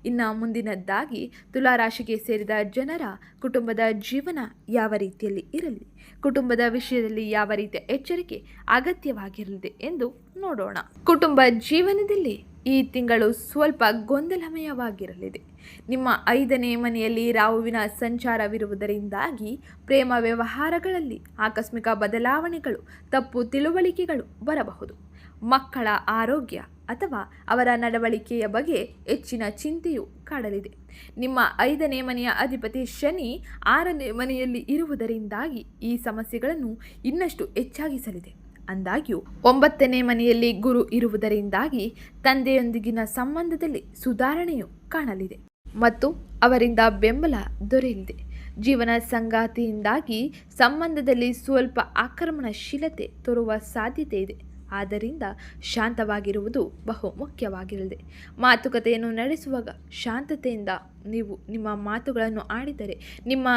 ಇನ್ನು ಮುಂದಿನದ್ದಾಗಿ ತುಲಾರಾಶಿಗೆ ಸೇರಿದ ಜನರ ಕುಟುಂಬದ ಜೀವನ ಯಾವ ರೀತಿಯಲ್ಲಿ ಇರಲಿ, ಕುಟುಂಬದ ವಿಷಯದಲ್ಲಿ ಯಾವ ರೀತಿಯ ಎಚ್ಚರಿಕೆ ಅಗತ್ಯವಾಗಿರಲಿದೆ ಎಂದು ನೋಡೋಣ. ಕುಟುಂಬ ಜೀವನದಲ್ಲಿ ಈ ತಿಂಗಳು ಸ್ವಲ್ಪ ಗೊಂದಲಮಯವಾಗಿರಲಿದೆ. ನಿಮ್ಮ ಐದನೇ ಮನೆಯಲ್ಲಿ ರಾಹುವಿನ ಸಂಚಾರವಿರುವುದರಿಂದಾಗಿ ಪ್ರೇಮ ವ್ಯವಹಾರಗಳಲ್ಲಿ ಆಕಸ್ಮಿಕ ಬದಲಾವಣೆಗಳು, ತಪ್ಪು ತಿಳುವಳಿಕೆಗಳು ಬರಬಹುದು. ಮಕ್ಕಳ ಆರೋಗ್ಯ ಅಥವಾ ಅವರ ನಡವಳಿಕೆಯ ಬಗ್ಗೆ ಹೆಚ್ಚಿನ ಚಿಂತೆಯು ಕಾಡಲಿದೆ. ನಿಮ್ಮ ಐದನೇ ಮನೆಯ ಅಧಿಪತಿ ಶನಿ ಆರನೇ ಮನೆಯಲ್ಲಿ ಇರುವುದರಿಂದಾಗಿ ಈ ಸಮಸ್ಯೆಗಳನ್ನು ಇನ್ನಷ್ಟು ಹೆಚ್ಚಾಗಿಸಲಿದೆ. ಅಂದಾಗ್ಯೂ, ಒಂಬತ್ತನೇ ಮನೆಯಲ್ಲಿ ಗುರು ಇರುವುದರಿಂದಾಗಿ ತಂದೆಯೊಂದಿಗಿನ ಸಂಬಂಧದಲ್ಲಿ ಸುಧಾರಣೆಯು ಕಾಣಲಿದೆ. ಮತ್ತು ಅವರಿಂದ ಬೆಂಬಲ ದೊರೆಯಲಿದೆ. ಜೀವನ ಸಂಗಾತಿಯಿಂದಾಗಿ ಸಂಬಂಧದಲ್ಲಿ ಸ್ವಲ್ಪ ಆಕ್ರಮಣಶೀಲತೆ ತೋರುವ ಸಾಧ್ಯತೆ ಇದೆ. ಆದ್ದರಿಂದ ಶಾಂತವಾಗಿರುವುದು ಬಹು ಮುಖ್ಯವಾಗಿರಲಿದೆ. ಮಾತುಕತೆಯನ್ನು ನಡೆಸುವಾಗ ಶಾಂತತೆಯಿಂದ ನೀವು ನಿಮ್ಮ ಮಾತುಗಳನ್ನು ಆಡಿದರೆ, ನಿಮ್ಮ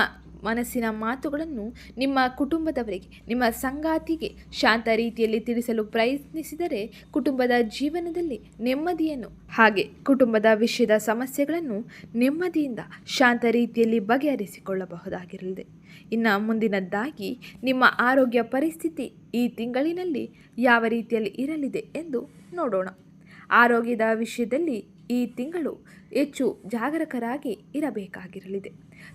ಮನಸ್ಸಿನ ಮಾತುಗಳನ್ನು ನಿಮ್ಮ ಕುಟುಂಬದವರಿಗೆ, ನಿಮ್ಮ ಸಂಗಾತಿಗೆ ಶಾಂತ ರೀತಿಯಲ್ಲಿ ತಿಳಿಸಲು ಪ್ರಯತ್ನಿಸಿದರೆ ಕುಟುಂಬದ ಜೀವನದಲ್ಲಿ ನೆಮ್ಮದಿಯನ್ನು, ಹಾಗೆ ಕುಟುಂಬದ ವಿಷಯದ ಸಮಸ್ಯೆಗಳನ್ನು ನೆಮ್ಮದಿಯಿಂದ ಶಾಂತ ರೀತಿಯಲ್ಲಿ ಬಗೆಹರಿಸಿಕೊಳ್ಳಬಹುದಾಗಿರಲಿದೆ. ಇನ್ನು ಮುಂದಿನದ್ದಾಗಿ ನಿಮ್ಮ ಆರೋಗ್ಯ ಪರಿಸ್ಥಿತಿ ಈ ತಿಂಗಳಿನಲ್ಲಿ ಯಾವ ರೀತಿಯಲ್ಲಿ ಇರಲಿದೆ ಎಂದು ನೋಡೋಣ. ಆರೋಗ್ಯದ ವಿಷಯದಲ್ಲಿ ಈ ತಿಂಗಳು ಹೆಚ್ಚು ಜಾಗರೂಕರಾಗಿ ಇರಬೇಕಾಗಿರಲಿದೆ.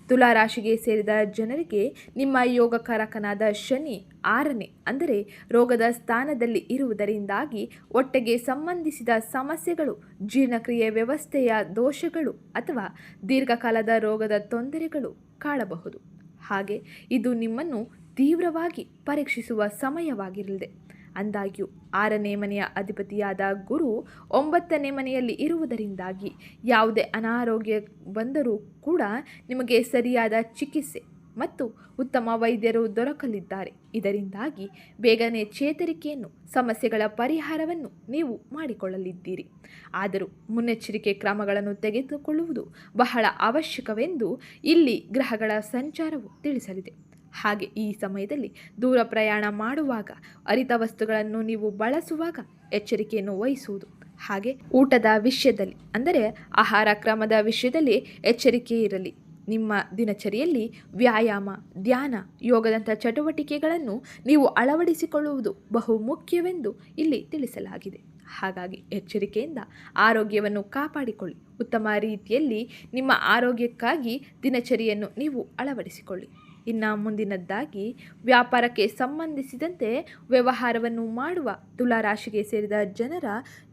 ತುಲಾ ರಾಶಿಗೆ ಸೇರಿದ ಜನರಿಗೆ ನಿಮ್ಮ ಯೋಗಕಾರಕನಾದ ಶನಿ ಆರನೇ, ಅಂದರೆ ರೋಗದ ಸ್ಥಾನದಲ್ಲಿ ಇರುವುದರಿಂದಾಗಿ ಹೊಟ್ಟೆಗೆ ಸಂಬಂಧಿಸಿದ ಸಮಸ್ಯೆಗಳು, ಜೀರ್ಣಕ್ರಿಯೆ ವ್ಯವಸ್ಥೆಯ ದೋಷಗಳು ಅಥವಾ ದೀರ್ಘಕಾಲದ ರೋಗದ ತೊಂದರೆಗಳು ಕಾಡಬಹುದು ಹಾಗೆ ಇದು ನಿಮ್ಮನ್ನು ತೀವ್ರವಾಗಿ ಪರೀಕ್ಷಿಸುವ ಸಮಯವಾಗಿರಲಿದೆ. ಅಂದಾಗ್ಯೂ ಆರನೇ ಮನೆಯ ಅಧಿಪತಿಯಾದ ಗುರು ಒಂಬತ್ತನೇ ಮನೆಯಲ್ಲಿ ಇರುವುದರಿಂದಾಗಿ ಯಾವುದೇ ಅನಾರೋಗ್ಯ ಬಂದರೂ ಕೂಡ ನಿಮಗೆ ಸರಿಯಾದ ಚಿಕಿತ್ಸೆ ಮತ್ತು ಉತ್ತಮ ವೈದ್ಯರು ದೊರಕಲಿದ್ದಾರೆ. ಇದರಿಂದಾಗಿ ಬೇಗನೆ ಚೇತರಿಕೆಯನ್ನು, ಸಮಸ್ಯೆಗಳ ಪರಿಹಾರವನ್ನು ನೀವು ಮಾಡಿಕೊಳ್ಳಲಿದ್ದೀರಿ. ಆದರೂ ಮುನ್ನೆಚ್ಚರಿಕೆ ಕ್ರಮಗಳನ್ನು ತೆಗೆದುಕೊಳ್ಳುವುದು ಬಹಳ ಅವಶ್ಯಕವೆಂದು ಇಲ್ಲಿ ಗ್ರಹಗಳ ಸಂಚಾರವು ತಿಳಿಸಲಿದೆ. ಹಾಗೆ ಈ ಸಮಯದಲ್ಲಿ ದೂರ ಪ್ರಯಾಣ ಮಾಡುವಾಗ ಅರಿತ ವಸ್ತುಗಳನ್ನು ನೀವು ಬಳಸುವಾಗ ಎಚ್ಚರಿಕೆಯನ್ನು ವಹಿಸುವುದು. ಹಾಗೆ ಊಟದ ವಿಷಯದಲ್ಲಿ, ಅಂದರೆ ಆಹಾರ ಕ್ರಮದ ವಿಷಯದಲ್ಲಿ ಎಚ್ಚರಿಕೆ ಇರಲಿ. ನಿಮ್ಮ ದಿನಚರಿಯಲ್ಲಿ ವ್ಯಾಯಾಮ, ಧ್ಯಾನ ಯೋಗದಂಥ ಚಟುವಟಿಕೆಗಳನ್ನು ನೀವು ಅಳವಡಿಸಿಕೊಳ್ಳುವುದು ಬಹು ಮುಖ್ಯವೆಂದು ಇಲ್ಲಿ ತಿಳಿಸಲಾಗಿದೆ. ಹಾಗಾಗಿ ಎಚ್ಚರಿಕೆಯಿಂದ ಆರೋಗ್ಯವನ್ನು ಕಾಪಾಡಿಕೊಳ್ಳಿ. ಉತ್ತಮ ರೀತಿಯಲ್ಲಿ ನಿಮ್ಮ ಆರೋಗ್ಯಕ್ಕಾಗಿ ದಿನಚರಿಯನ್ನು ನೀವು ಅಳವಡಿಸಿಕೊಳ್ಳಿ. ಇನ್ನು ಮುಂದಿನದ್ದಾಗಿ, ವ್ಯಾಪಾರಕ್ಕೆ ಸಂಬಂಧಿಸಿದಂತೆ ವ್ಯವಹಾರವನ್ನು ಮಾಡುವ ತುಲಾರಾಶಿಗೆ ಸೇರಿದ ಜನರ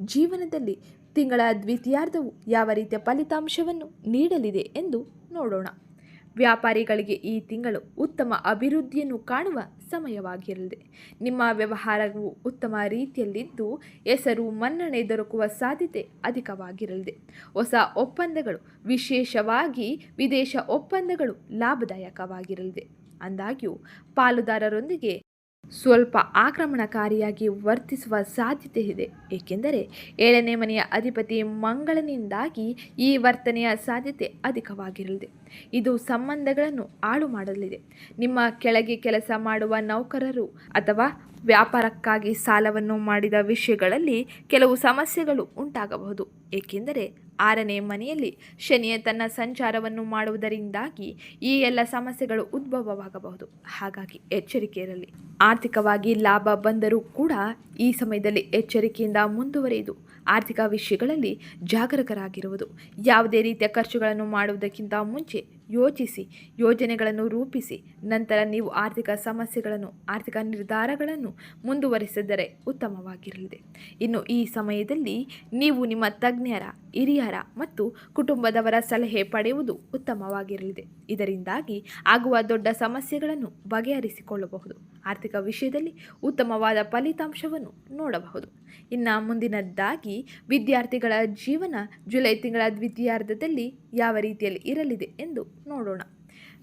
ಜೀವನದಲ್ಲಿ ತಿಂಗಳ ದ್ವಿತೀಯಾರ್ಧವು ಯಾವ ರೀತಿಯ ಫಲಿತಾಂಶವನ್ನು ನೀಡಲಿದೆ ಎಂದು ನೋಡೋಣ. ವ್ಯಾಪಾರಿಗಳಿಗೆ ಈ ತಿಂಗಳು ಉತ್ತಮ ಅಭಿವೃದ್ಧಿಯನ್ನು ಕಾಣುವ ಸಮಯವಾಗಿರಲಿದೆ. ನಿಮ್ಮ ವ್ಯವಹಾರವು ಉತ್ತಮ ರೀತಿಯಲ್ಲಿದ್ದು, ಹೆಸರು, ಮನ್ನಣೆ ದೊರಕುವ ಸಾಧ್ಯತೆ ಅಧಿಕವಾಗಿರಲಿದೆ. ಹೊಸ ಒಪ್ಪಂದಗಳು ವಿಶೇಷವಾಗಿ ವಿದೇಶ ಒಪ್ಪಂದಗಳು ಲಾಭದಾಯಕವಾಗಿರಲಿದೆ. ಅಂದಾಗ್ಯೂ, ಪಾಲುದಾರರೊಂದಿಗೆ ಸ್ವಲ್ಪ ಆಕ್ರಮಣಕಾರಿಯಾಗಿ ವರ್ತಿಸುವ ಸಾಧ್ಯತೆ ಇದೆ ಏಕೆಂದರೆ ಏಳನೇ ಮನೆಯ ಅಧಿಪತಿ ಮಂಗಳನಿಂದಾಗಿ ಈ ವರ್ತನೆಯ ಸಾಧ್ಯತೆ ಅಧಿಕವಾಗಿರಲಿದೆ. ಇದು ಸಂಬಂಧಗಳನ್ನು ಹಾಳು ಮಾಡಲಿದೆ. ನಿಮ್ಮ ಕೆಳಗೆ ಕೆಲಸ ಮಾಡುವ ನೌಕರರು ಅಥವಾ ವ್ಯಾಪಾರಕ್ಕಾಗಿ ಸಾಲವನ್ನು ಮಾಡಿದ ವಿಷಯಗಳಲ್ಲಿ ಕೆಲವು ಸಮಸ್ಯೆಗಳು ಉಂಟಾಗಬಹುದು. ಏಕೆಂದರೆ ಆರನೇ ಮನೆಯಲ್ಲಿ ಶನಿಯ ತನ್ನ ಸಂಚಾರವನ್ನು ಮಾಡುವುದರಿಂದಾಗಿ ಈ ಎಲ್ಲ ಸಮಸ್ಯೆಗಳು ಉದ್ಭವವಾಗಬಹುದು. ಹಾಗಾಗಿ ಎಚ್ಚರಿಕೆ ಇರಲಿ ಆರ್ಥಿಕವಾಗಿ ಲಾಭ ಬಂದರೂ ಕೂಡ ಈ ಸಮಯದಲ್ಲಿ ಎಚ್ಚರಿಕೆಯಿಂದ ಮುಂದುವರಿಯುವುದು ಆರ್ಥಿಕ ವಿಷಯಗಳಲ್ಲಿ ಜಾಗರೂಕರಾಗಿರುವುದು. ಯಾವುದೇ ರೀತಿಯ ಖರ್ಚುಗಳನ್ನು ಮಾಡುವುದಕ್ಕಿಂತ ಮುಂಚೆ ಯೋಚಿಸಿ, ಯೋಜನೆಗಳನ್ನು ರೂಪಿಸಿ, ನಂತರ ನೀವು ಆರ್ಥಿಕ ಸಮಸ್ಯೆಗಳನ್ನು, ಆರ್ಥಿಕ ನಿರ್ಧಾರಗಳನ್ನು ಮುಂದುವರಿಸಿದರೆ ಉತ್ತಮವಾಗಿರಲಿದೆ. ಇನ್ನು ಈ ಸಮಯದಲ್ಲಿ ನೀವು ನಿಮ್ಮ ತಜ್ಞರ, ಹಿರಿಯರ ಮತ್ತು ಕುಟುಂಬದವರ ಸಲಹೆ ಪಡೆಯುವುದು ಉತ್ತಮವಾಗಿರಲಿದೆ. ಇದರಿಂದಾಗಿ ಆಗುವ ದೊಡ್ಡ ಸಮಸ್ಯೆಗಳನ್ನು ಬಗೆಹರಿಸಿಕೊಳ್ಳಬಹುದು. ಆರ್ಥಿಕ ವಿಷಯದಲ್ಲಿ ಉತ್ತಮವಾದ ಫಲಿತಾಂಶವನ್ನು ನೋಡಬಹುದು. ಇನ್ನು ಮುಂದಿನದ್ದಾಗಿ, ವಿದ್ಯಾರ್ಥಿಗಳ ಜೀವನ ಜುಲೈ ತಿಂಗಳ ದ್ವಿತೀಯಾರ್ಧದಲ್ಲಿ ಯಾವ ರೀತಿಯಲ್ಲಿ ಇರಲಿದೆ ಎಂದು ನೋಡೋಣ.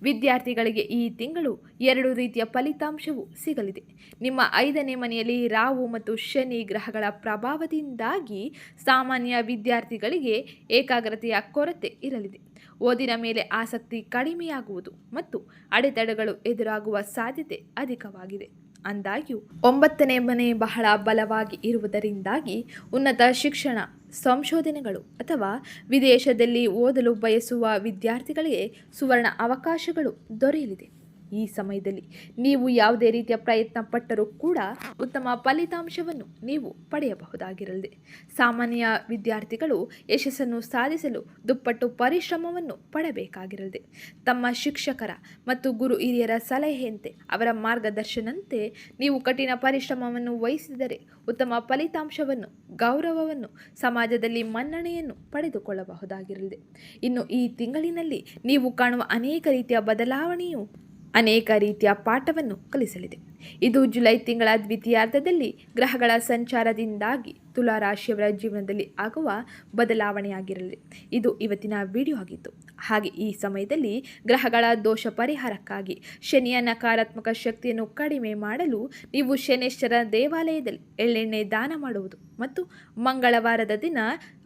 ವಿದ್ಯಾರ್ಥಿಗಳಿಗೆ ಈ ತಿಂಗಳು ಎರಡು ರೀತಿಯ ಫಲಿತಾಂಶವು ಸಿಗಲಿದೆ. ನಿಮ್ಮ ಐದನೇ ಮನೆಯಲ್ಲಿ ರಾಹು ಮತ್ತು ಶನಿ ಗ್ರಹಗಳ ಪ್ರಭಾವದಿಂದಾಗಿ ಸಾಮಾನ್ಯ ವಿದ್ಯಾರ್ಥಿಗಳಿಗೆ ಏಕಾಗ್ರತೆಯ ಕೊರತೆ ಇರಲಿದೆ. ಓದಿನ ಮೇಲೆ ಆಸಕ್ತಿ ಕಡಿಮೆಯಾಗುವುದು ಮತ್ತು ಅಡೆತಡೆಗಳು ಎದುರಾಗುವ ಸಾಧ್ಯತೆ ಅಧಿಕವಾಗಿದೆ. ಅಂದಾಗ್ಯೂ ಒಂಬತ್ತನೇ ಮನೆ ಬಹಳ ಬಲವಾಗಿ ಇರುವುದರಿಂದಾಗಿ ಉನ್ನತ ಶಿಕ್ಷಣ, ಸಂಶೋಧನೆಗಳು ಅಥವಾ ವಿದೇಶದಲ್ಲಿ ಓದಲು ಬಯಸುವ ವಿದ್ಯಾರ್ಥಿಗಳಿಗೆ ಸುವರ್ಣ ಅವಕಾಶಗಳು ದೊರೆಯಲಿದೆ. ಈ ಸಮಯದಲ್ಲಿ ನೀವು ಯಾವುದೇ ರೀತಿಯ ಪ್ರಯತ್ನ ಪಟ್ಟರೂ ಕೂಡ ಉತ್ತಮ ಫಲಿತಾಂಶವನ್ನು ನೀವು ಪಡೆಯಬಹುದಾಗಿರಲಿದೆ. ಸಾಮಾನ್ಯ ವಿದ್ಯಾರ್ಥಿಗಳು ಯಶಸ್ಸನ್ನು ಸಾಧಿಸಲು ದುಪ್ಪಟ್ಟು ಪರಿಶ್ರಮವನ್ನು ಪಡಬೇಕಾಗಿರಲಿದೆ. ತಮ್ಮ ಶಿಕ್ಷಕರ ಮತ್ತು ಗುರು ಹಿರಿಯರ ಸಲಹೆಯಂತೆ ಅವರ ಮಾರ್ಗದರ್ಶನಂತೆ ನೀವು ಕಠಿಣ ಪರಿಶ್ರಮವನ್ನು ವಹಿಸಿದರೆ ಉತ್ತಮ ಫಲಿತಾಂಶವನ್ನು, ಗೌರವವನ್ನು, ಸಮಾಜದಲ್ಲಿ ಮನ್ನಣೆಯನ್ನು ಪಡೆದುಕೊಳ್ಳಬಹುದಾಗಿರಲಿದೆ. ಇನ್ನು ಈ ತಿಂಗಳಿನಲ್ಲಿ ನೀವು ಕಾಣುವ ಅನೇಕ ರೀತಿಯ ಬದಲಾವಣೆಯು ಅನೇಕ ರೀತಿಯ ಪಾಠವನ್ನು ಕಲಿಸಲಿದೆ. ಇದು ಜುಲೈ ತಿಂಗಳ ದ್ವಿತೀಯಾರ್ಧದಲ್ಲಿ ಗ್ರಹಗಳ ಸಂಚಾರದಿಂದಾಗಿ ತುಲಾ ರಾಶಿಯವರ ಜೀವನದಲ್ಲಿ ಆಗುವ ಬದಲಾವಣೆಯಾಗಿರಲಿ. ಇದು ಇವತ್ತಿನ ವಿಡಿಯೋ ಆಗಿತ್ತು. ಹಾಗೆ ಈ ಸಮಯದಲ್ಲಿ ಗ್ರಹಗಳ ದೋಷ ಪರಿಹಾರಕ್ಕಾಗಿ ಶನಿಯ ನಕಾರಾತ್ಮಕ ಶಕ್ತಿಯನ್ನು ಕಡಿಮೆ ಮಾಡಲು ನೀವು ಶನೇಶ್ವರ ದೇವಾಲಯದಲ್ಲಿ ಎಳ್ಳೆಣ್ಣೆ ದಾನ ಮಾಡುವುದು ಮತ್ತು ಮಂಗಳವಾರದ ದಿನ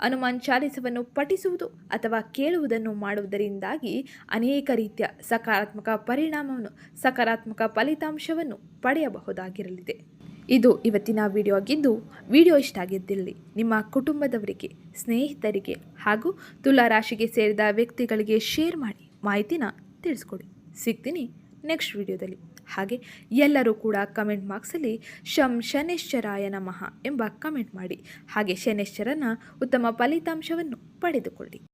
ಹನುಮಾನ್ ಚಾಲಿಸವನ್ನು ಪಠಿಸುವುದು ಅಥವಾ ಕೇಳುವುದನ್ನು ಮಾಡುವುದರಿಂದಾಗಿ ಅನೇಕ ರೀತಿಯ ಸಕಾರಾತ್ಮಕ ಪರಿಣಾಮವನ್ನು, ಸಕಾರಾತ್ಮಕ ಫಲಿತಾಂಶವನ್ನು ಪಡೆಯಬಹುದಾಗಿರಲಿದೆ. ಇದು ಇವತ್ತಿನ ವಿಡಿಯೋ ಆಗಿದ್ದು ವಿಡಿಯೋ ಇಷ್ಟ ಆಗಿದ್ದಲ್ಲಿ ನಿಮ್ಮ ಕುಟುಂಬದವರಿಗೆ, ಸ್ನೇಹಿತರಿಗೆ ಹಾಗೂ ತುಲಾ ರಾಶಿಗೆ ಸೇರಿದ ವ್ಯಕ್ತಿಗಳಿಗೆ ಶೇರ್ ಮಾಡಿ ಮಾಹಿತಿನ ತಿಳಿಸ್ಕೊಡಿ. ಸಿಗ್ತೀನಿ ನೆಕ್ಸ್ಟ್ ವಿಡಿಯೋದಲ್ಲಿ ಹಾಗೆ ಎಲ್ಲರೂ ಕೂಡ ಕಮೆಂಟ್ ಬಾಕ್ಸಲ್ಲಿ ಶಂ ಶನೇಶ್ವರಾಯ ನಮಃ ಎಂಬ ಕಮೆಂಟ್ ಮಾಡಿ. ಹಾಗೆ ಶನೇಶ್ವರನ ಉತ್ತಮ ಫಲಿತಾಂಶವನ್ನು ಪಡೆದುಕೊಳ್ಳಿ.